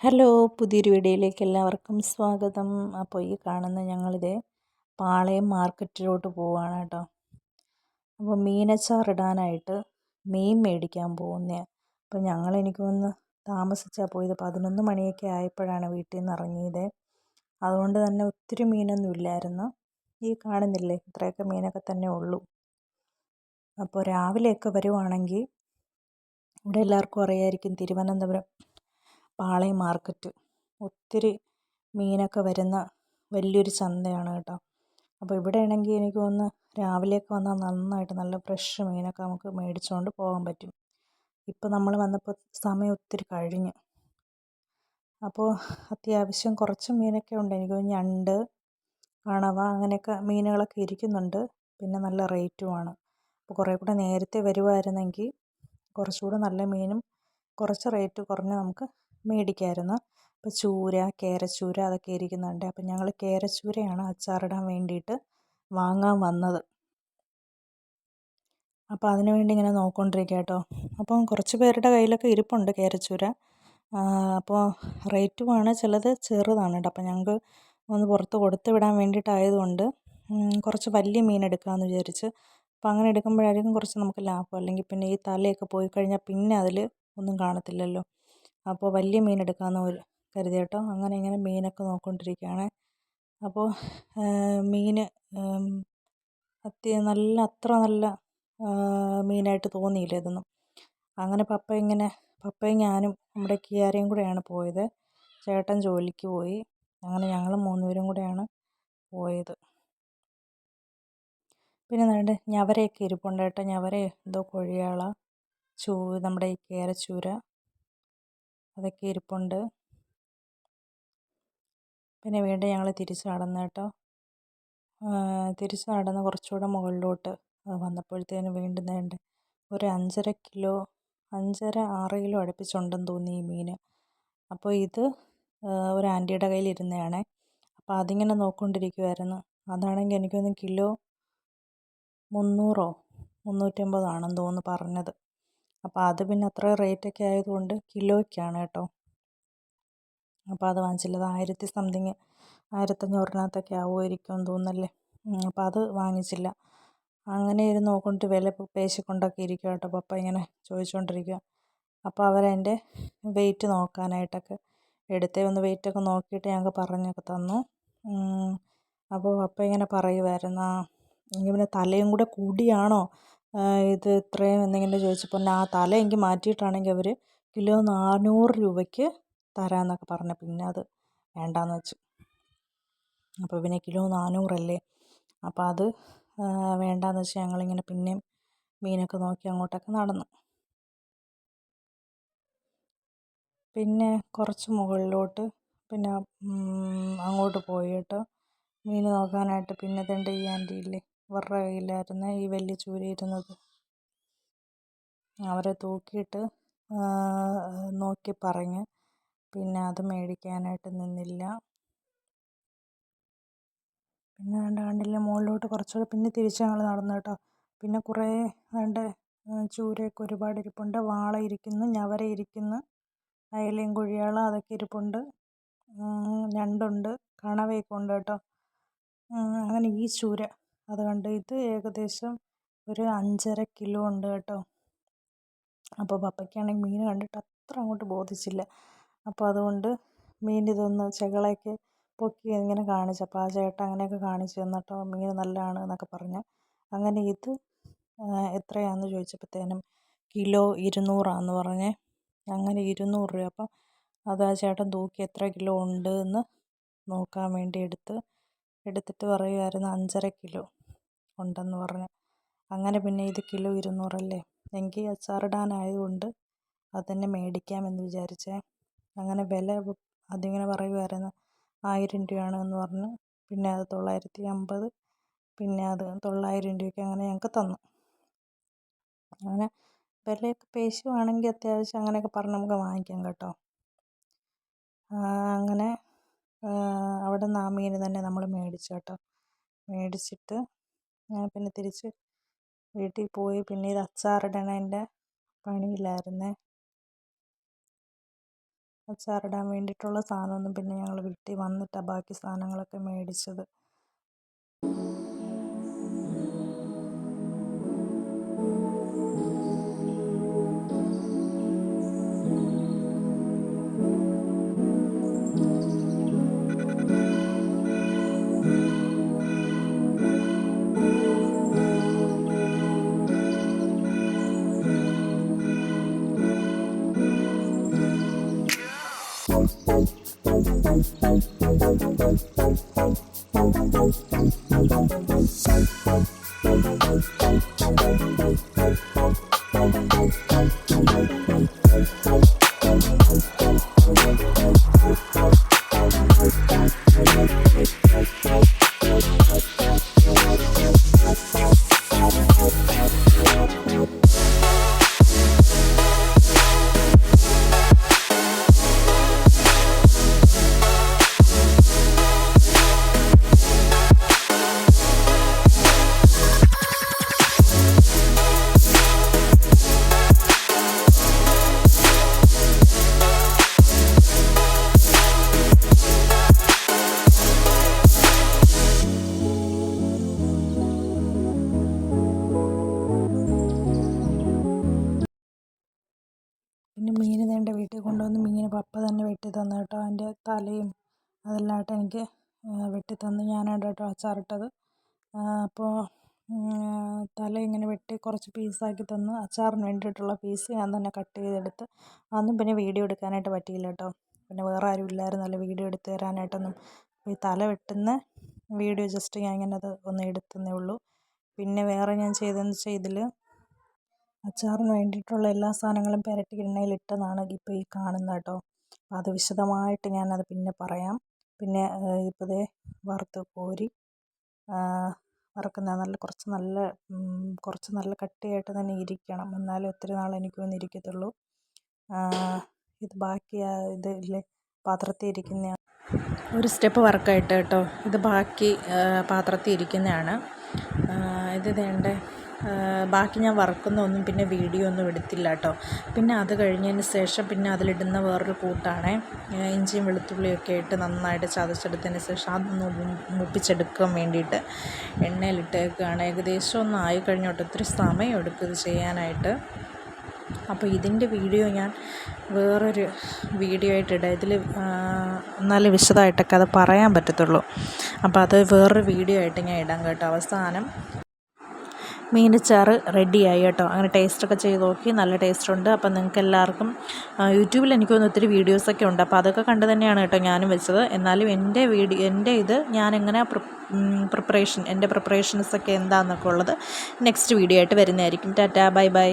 Hello പുതിയൊരു വീഡിയോയിലേക്ക് എല്ലാവർക്കും സ്വാഗതം. അപ്പോൾ ഈ കാണുന്ന ഞങ്ങളിത് പാളയം മാർക്കറ്റിലോട്ട് പോവുകയാണ് കേട്ടോ. അപ്പോൾ മീനച്ചാർ ഇടാനായിട്ട് മീൻ മേടിക്കാൻ പോകുന്നത് അപ്പോൾ ഞങ്ങൾ എനിക്ക് ഒന്ന് താമസിച്ചാൽ പോയത്. പതിനൊന്ന് മണിയൊക്കെ ആയപ്പോഴാണ് വീട്ടിൽ നിന്ന് ഇറങ്ങിയത്. അതുകൊണ്ട് തന്നെ ഒത്തിരി മീനൊന്നും ഇല്ലായിരുന്നു. ഈ കാണുന്നില്ലേ ഇത്രയൊക്കെ മീനൊക്കെ തന്നെ ഉള്ളൂ. അപ്പോൾ രാവിലെയൊക്കെ വരുവാണെങ്കിൽ ഇവിടെ എല്ലാവർക്കും അറിയായിരിക്കും തിരുവനന്തപുരം പാളയം മാർക്കറ്റ് ഒത്തിരി മീനൊക്കെ വരുന്ന വലിയൊരു ചന്തയാണ് കേട്ടോ. അപ്പോൾ ഇവിടെ ആണെങ്കിൽ എനിക്ക് തോന്നുന്നു രാവിലെയൊക്കെ വന്നാൽ നന്നായിട്ട് നല്ല ഫ്രഷ് മീനൊക്കെ നമുക്ക് മേടിച്ചുകൊണ്ട് പോകാൻ പറ്റും. ഇപ്പോൾ നമ്മൾ വന്നപ്പോൾ സമയം ഒത്തിരി കഴിഞ്ഞു. അപ്പോൾ അത്യാവശ്യം കുറച്ച് മീനൊക്കെ ഉണ്ട്. എനിക്ക് തോന്നുന്നു ഞണ്ട് കണവ അങ്ങനെയൊക്കെ മീനുകളൊക്കെ ഇരിക്കുന്നുണ്ട്. പിന്നെ നല്ല റേറ്റുമാണ് അപ്പോൾ കുറേ കൂടെ നേരത്തെ വരുമായിരുന്നെങ്കിൽ കുറച്ചുകൂടെ നല്ല മീനും കുറച്ച് റേറ്റ് കുറഞ്ഞ് നമുക്ക് മേടിക്കാമായിരുന്നു അപ്പോൾ ചൂര കേരച്ചൂര അതൊക്കെ ഇരിക്കുന്നുണ്ട്. അപ്പോൾ ഞങ്ങൾ കേരച്ചൂരയാണ് അച്ചാറിടാൻ വേണ്ടിയിട്ട് വാങ്ങാൻ വന്നത്. അപ്പോൾ അതിനു വേണ്ടി ഇങ്ങനെ നോക്കിക്കൊണ്ടിരിക്കുക കേട്ടോ. അപ്പം കുറച്ച് പേരുടെ കയ്യിലൊക്കെ ഇരിപ്പുണ്ട് കേരച്ചൂര. അപ്പോൾ റേറ്റുമാണ് ചിലത് ചെറുതാണ് കേട്ടോ. അപ്പോൾ ഞങ്ങൾക്ക് ഒന്ന് പുറത്ത് കൊടുത്ത് വിടാൻ വേണ്ടിയിട്ടായതുകൊണ്ട് കുറച്ച് വലിയ മീൻ എടുക്കാമെന്ന് വിചാരിച്ച്. അപ്പോൾ അങ്ങനെ എടുക്കുമ്പോഴായിരിക്കും കുറച്ച് നമുക്ക് ലാഭം. അല്ലെങ്കിൽ പിന്നെ ഈ തലയൊക്കെ പോയി കഴിഞ്ഞാൽ പിന്നെ അതിൽ ഒന്നും കാണത്തില്ലല്ലോ. അപ്പോൾ വലിയ മീൻ എടുക്കാമെന്ന് കരുതി കേട്ടോ. അങ്ങനെ ഇങ്ങനെ മീനൊക്കെ നോക്കിക്കൊണ്ടിരിക്കുകയാണ് അപ്പോൾ മീൻ അത്യ നല്ല അത്ര നല്ല മീനായിട്ട് തോന്നിയില്ല ഇതൊന്നും. അങ്ങനെ പപ്പ ഇങ്ങനെ പപ്പയും ഞാനും നമ്മുടെ കിയാരയും കൂടെയാണ് പോയത്. ചേട്ടൻ ജോലിക്ക് പോയി. അങ്ങനെ ഞങ്ങൾ മൂന്നുപേരും കൂടെയാണ് പോയത്. പിന്നെ നല്ല ഞവരയൊക്കെ ഇരിപ്പുണ്ട് കേട്ടോ. ഞവര എന്തോ കൊഴിയാള ചൂ നമ്മുടെ ഈ കേരച്ചൂര അതൊക്കെ ഇരിപ്പുണ്ട്. പിന്നെ വീണ്ടും ഞങ്ങൾ തിരിച്ച് നടന്നു കേട്ടോ. തിരിച്ച് നടന്ന് കുറച്ചുകൂടെ മുകളിലോട്ട് വന്നപ്പോഴത്തേനും വീണ്ടും വേണ്ട ഒരു അഞ്ചര കിലോ അഞ്ചര ആറ് കിലോ അടുപ്പിച്ചുണ്ടെന്ന് തോന്നി ഈ മീൻ അപ്പോൾ ഇത് ഒരു ആന്റിയുടെ കയ്യിൽ ഇരുന്നതാണ് അപ്പോൾ അതിങ്ങനെ നോക്കിക്കൊണ്ടിരിക്കുമായിരുന്നു അതാണെങ്കിൽ എനിക്കൊന്ന് കിലോ മുന്നൂറോ മുന്നൂറ്റമ്പതോ ആണെന്ന് തോന്നുന്നു പറഞ്ഞത്. അപ്പോൾ അത് പിന്നെ അത്ര റേറ്റൊക്കെ ആയതുകൊണ്ട് കിലോയ്ക്കാണ് കേട്ടോ. അപ്പോൾ അത് വാങ്ങിച്ചില്ല അത് ആയിരത്തി സംതിങ് ആയിരത്തഞ്ഞൂറിനകത്തൊക്കെ ആവുമായിരിക്കും എന്ന് തോന്നുന്നല്ലേ അപ്പോൾ അത് വാങ്ങിച്ചില്ല. അങ്ങനെ ഇരുന്ന് നോക്കിയിട്ട് വില പേശിക്കൊണ്ടൊക്കെ ഇരിക്കുക കേട്ടോ പപ്പ ഇങ്ങനെ ചോദിച്ചുകൊണ്ടിരിക്കുക അപ്പോൾ അവരെന്റെ വെയിറ്റ് നോക്കാനായിട്ടൊക്കെ എടുത്തേ ഒന്ന് വെയിറ്റൊക്കെ നോക്കിയിട്ട് ഞങ്ങൾക്ക് പറഞ്ഞൊക്കെ തന്നു. അപ്പോൾ പപ്പ ഇങ്ങനെ പറയുമായിരുന്നു ആ ഇങ്ങനെ തലയും കൂടെ കൂടിയാണോ? ഇത് ഇത്രയും എന്നിങ്ങനെ ചോദിച്ചപ്പോൾ ആ തല എനിക്ക് മാറ്റിയിട്ടാണെങ്കിൽ അവർ കിലോ നാനൂറ് രൂപയ്ക്ക് തരാമെന്നൊക്കെ പറഞ്ഞു. പിന്നെ അത് വേണ്ടാന്ന് വെച്ചു. അപ്പോൾ പിന്നെ കിലോ നാനൂറല്ലേ? അപ്പോൾ അത് വേണ്ടാന്ന് വെച്ച് ഞങ്ങളിങ്ങനെ പിന്നെയും മീനൊക്കെ നോക്കി അങ്ങോട്ടൊക്കെ നടന്നു. പിന്നെ കുറച്ച് മുകളിലോട്ട് പിന്നെ അങ്ങോട്ട് പോയിട്ട് മീൻ നോക്കാനായിട്ട് പിന്നെ ദണ്ട് ഈ ആന്റി ഇല്ലേ അവരുടെ കയ്യിലായിരുന്നു ഈ വലിയ ചൂരി ഇരുന്നത്. അവരെ തൂക്കിയിട്ട് നോക്കി പറഞ്ഞ് പിന്നെ അത് മേടിക്കാനായിട്ട് നിന്നില്ല. പിന്നെ വേണ്ട കണ്ടില്ല മുകളിലോട്ട് കുറച്ചുകൂടെ പിന്നെ തിരിച്ച് ഞങ്ങൾ നടന്നു കേട്ടോ. പിന്നെ കുറേ വേണ്ട ചൂരയൊക്കെ ഒരുപാട് ഇരിപ്പുണ്ട്. വാള ഇരിക്കുന്നു ഞവര ഇരിക്കുന്നു അയലയും കുഴിയാള അതൊക്കെ ഇരിപ്പുണ്ട്. ഞണ്ടുണ്ട് കണവയൊക്കെ ഉണ്ട് കേട്ടോ. അങ്ങനെ ഈ ചൂര. അത് കണ്ട് ഇത് ഏകദേശം ഒരു അഞ്ചര കിലോ ഉണ്ട് കേട്ടോ. അപ്പോൾ പപ്പയ്ക്കാണെങ്കിൽ മീൻ കണ്ടിട്ട് അത്ര അങ്ങോട്ട് ബോധിച്ചില്ല. അപ്പോൾ അതുകൊണ്ട് മീൻ ഇതൊന്ന് ചെകളയൊക്കെ പൊക്കി ഇങ്ങനെ കാണിച്ചു അപ്പോൾ ആ ചേട്ടൻ അങ്ങനെയൊക്കെ കാണിച്ചു തന്നിട്ടോ മീൻ നല്ലതാണ് എന്നൊക്കെ പറഞ്ഞ്. അങ്ങനെ ഇത് എത്രയാണെന്ന് ചോദിച്ചപ്പോഴത്തേനും കിലോ ഇരുന്നൂറാണെന്ന് പറഞ്ഞേ. അങ്ങനെ ഇരുന്നൂറ് രൂപ. അപ്പം അത് ആ ചേട്ടൻ തൂക്കി എത്ര കിലോ ഉണ്ട് എന്ന് നോക്കാൻ വേണ്ടി എടുത്ത് എടുത്തിട്ട് പറയുമായിരുന്നു അഞ്ചര കിലോ ഉണ്ടെന്ന് പറഞ്ഞ്. അങ്ങനെ പിന്നെ ഇത് കിലോ ഇരുന്നൂറല്ലേ? എങ്കിൽ അച്ചാറിടാനായതുകൊണ്ട് അത് തന്നെ മേടിക്കാമെന്ന് വിചാരിച്ചേ. അങ്ങനെ വില അതിങ്ങനെ പറയുമായിരുന്നു ആയിരം രൂപയാണ് എന്ന് പറഞ്ഞ് പിന്നെ അത് തൊള്ളായിരത്തി അമ്പത് പിന്നെ അത് തൊള്ളായിരം രൂപയ്ക്ക് അങ്ങനെ ഞങ്ങൾക്ക് തന്നു. അങ്ങനെ വിലയൊക്കെ പേശുവാണെങ്കിൽ അത്യാവശ്യം അങ്ങനെയൊക്കെ പറഞ്ഞ് നമുക്ക് വാങ്ങിക്കാം കേട്ടോ. അങ്ങനെ അവിടെ ആ മീൻ തന്നെ നമ്മൾ മേടിച്ചു കേട്ടോ. മേടിച്ചിട്ട് പിന്നെ തിരിച്ച് വീട്ടിൽ പോയി. പിന്നെ ഇത് അച്ചാറിടണതിന്റെ പണിയിലായിരുന്നേ. അച്ചാറിടാൻ വേണ്ടിയിട്ടുള്ള സാധനമൊന്നും പിന്നെ ഞങ്ങൾ വീട്ടിൽ വന്നിട്ടാണ് ബാക്കി സാധനങ്ങളൊക്കെ മേടിച്ചത്. പിന്നെ ദേ വീട്ടിൽ കൊണ്ടുവന്ന് മീൻ പപ്പ തന്നെ വെട്ടി തന്നു കേട്ടോ. അതിന്റെ തലയും അതെല്ലാമായിട്ട് എനിക്ക് വെട്ടി തന്നു. ഞാനാണ് കേട്ടോ അച്ചാറിട്ടത് അപ്പോൾ തല ഇങ്ങനെ വെട്ടി കുറച്ച് പീസാക്കി തന്നു. അച്ചാറിന് വേണ്ടിയിട്ടുള്ള പീസ് ഞാൻ തന്നെ കട്ട് ചെയ്തെടുത്ത്. അന്നും പിന്നെ വീഡിയോ എടുക്കാനായിട്ട് പറ്റിയില്ല കേട്ടോ. പിന്നെ വേറെ ആരും ഇല്ലായിരുന്നല്ലോ വീഡിയോ എടുത്ത് തരാനായിട്ടൊന്നും. ഈ തല വെട്ടുന്ന വീഡിയോ ജസ്റ്റ് ഞാൻ ഇങ്ങനെ അത് ഒന്ന് എടുത്തന്നേ ഉള്ളൂ. പിന്നെ വേറെ ഞാൻ ചെയ്തതെന്ന് വെച്ചാൽ ഇതിൽ അച്ചാറിന് വേണ്ടിയിട്ടുള്ള എല്ലാ സാധനങ്ങളും പുരട്ടി എണ്ണയിലിട്ടതാണ് ഇപ്പോൾ ഈ കാണുന്നത് കേട്ടോ. അത് വിശദമായിട്ട് ഞാനത് പിന്നെ പറയാം. പിന്നെ ഇപ്പോൾ ദേ വറുത്ത് കോരി വറുക്കുന്ന നല്ല കുറച്ച് നല്ല കുറച്ച് നല്ല കട്ടിയായിട്ട് തന്നെ ഇരിക്കണം. എന്നാലേ ഒത്തിരി നാൾ എനിക്ക് ഇരിക്കത്തുള്ളൂ. ഇത് ബാക്കി ഇത് ഇല്ലേ പാത്രത്തിൽ ഇരിക്കുന്ന ഒരു സ്റ്റെപ്പ് വർക്കായിട്ട് കേട്ടോ. ഇത് ബാക്കി പാത്രത്തിൽ ഇരിക്കുന്നതാണ്. ഇത് വേണ്ടേ ബാക്കി ഞാൻ വറുക്കുന്നതൊന്നും പിന്നെ വീഡിയോ ഒന്നും എടുത്തില്ല കേട്ടോ പിന്നെ അത് കഴിഞ്ഞതിന് ശേഷം പിന്നെ അതിലിടുന്ന വേറൊരു കൂട്ടാണ്. ഇഞ്ചിയും വെളുത്തുള്ളിയൊക്കെ ഇട്ട് നന്നായിട്ട് ചതച്ചെടുത്തതിന് ശേഷം അതൊന്ന് മുപ്പിച്ചെടുക്കാൻ വേണ്ടിയിട്ട് എണ്ണയിലിട്ടേക്കാണ്. ഏകദേശം ഒന്ന് ആയി കഴിഞ്ഞോട്ട് ഒത്തിരി സമയം എടുക്കും ഇത് ചെയ്യാനായിട്ട്. അപ്പോൾ ഇതിന്റെ വീഡിയോ ഞാൻ വേറൊരു വീഡിയോ ആയിട്ട് ഇടാം. ഇതിൽ നല്ല വിശദമായിട്ടൊക്കെ അത് പറയാൻ പറ്റത്തുള്ളൂ. അപ്പോൾ അത് വേറൊരു വീഡിയോ ആയിട്ട് ഞാൻ ഇടാം കേട്ടോ അവസാനം. മീനച്ചാറ് റെഡിയായി കേട്ടോ. അങ്ങനെ ടേസ്റ്റൊക്കെ ചെയ്ത് നോക്കി. നല്ല ടേസ്റ്റ് ഉണ്ട് അപ്പം നിങ്ങൾക്ക് എല്ലാവർക്കും യൂട്യൂബിൽ എനിക്ക് തോന്നുന്നു ഒത്തിരി വീഡിയോസൊക്കെ ഉണ്ട്. അപ്പോൾ അതൊക്കെ കണ്ട് തന്നെയാണ് കേട്ടോ ഞാനും വെച്ചത്. എന്നാലും എന്റെ വീഡിയോ എന്റെ ഇത് ഞാൻ എങ്ങനെ പ്രിപ്പറേഷൻ എന്റെ പ്രിപ്പറേഷൻസൊക്കെ എന്താണെന്നൊക്കെ ഉള്ളത് നെക്സ്റ്റ് വീഡിയോ ആയിട്ട് വരുന്നതായിരിക്കും. Tata bye bye.